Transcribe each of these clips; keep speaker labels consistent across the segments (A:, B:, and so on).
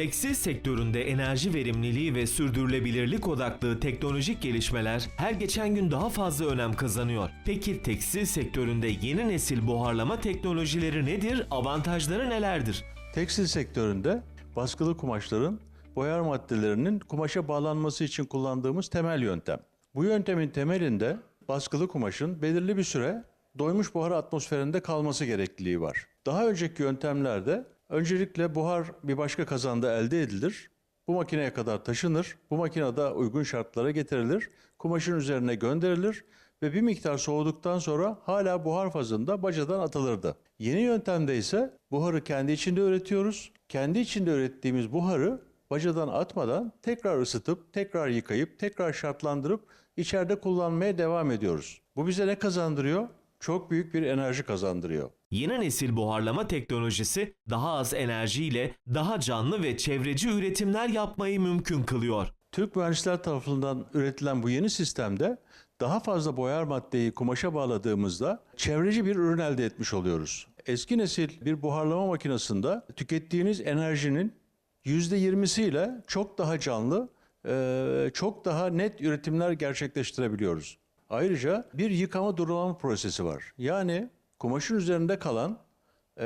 A: Tekstil sektöründe enerji verimliliği ve sürdürülebilirlik odaklı teknolojik gelişmeler her geçen gün daha fazla önem kazanıyor. Peki tekstil sektöründe yeni nesil buharlama teknolojileri nedir? Avantajları nelerdir?
B: Tekstil sektöründe baskılı kumaşların boyar maddelerinin kumaşa bağlanması için kullandığımız temel yöntem. Bu yöntemin temelinde baskılı kumaşın belirli bir süre doymuş buhar atmosferinde kalması gerekliliği var. Daha önceki yöntemlerde öncelikle buhar bir başka kazanda elde edilir. Bu makineye kadar taşınır. Bu makinede uygun şartlara getirilir. Kumaşın üzerine gönderilir ve bir miktar soğuduktan sonra hala buhar fazında bacadan atılırdı. Yeni yöntemde ise buharı kendi içinde üretiyoruz. Kendi içinde ürettiğimiz buharı bacadan atmadan tekrar ısıtıp, tekrar yıkayıp, tekrar şartlandırıp içeride kullanmaya devam ediyoruz. Bu bize ne kazandırıyor? Çok büyük bir enerji kazandırıyor.
A: Yeni nesil buharlama teknolojisi daha az enerjiyle daha canlı ve çevreci üretimler yapmayı mümkün kılıyor.
B: Türk mühendisler tarafından üretilen bu yeni sistemde daha fazla boyar maddeyi kumaşa bağladığımızda çevreci bir ürün elde etmiş oluyoruz. Eski nesil bir buharlama makinesinde tükettiğiniz enerjinin %20'siyle çok daha canlı, çok daha net üretimler gerçekleştirebiliyoruz. Ayrıca bir yıkama durulama prosesi var. Yani kumaşın üzerinde kalan e,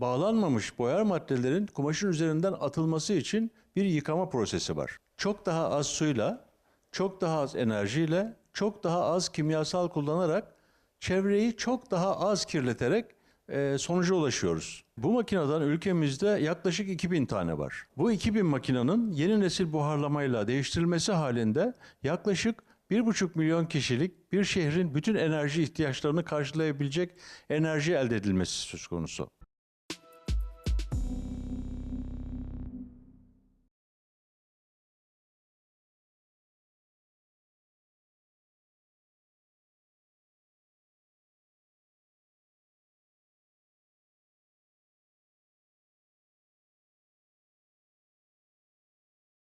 B: bağlanmamış boyar maddelerin kumaşın üzerinden atılması için bir yıkama prosesi var. Çok daha az suyla, çok daha az enerjiyle, çok daha az kimyasal kullanarak çevreyi çok daha az kirleterek e, sonuca ulaşıyoruz. Bu makineden ülkemizde yaklaşık 2000 tane var. Bu 2000 makinenin yeni nesil buharlamayla değiştirilmesi halinde yaklaşık 1,5 milyon kişilik bir şehrin bütün enerji ihtiyaçlarını karşılayabilecek enerji elde edilmesi söz konusu.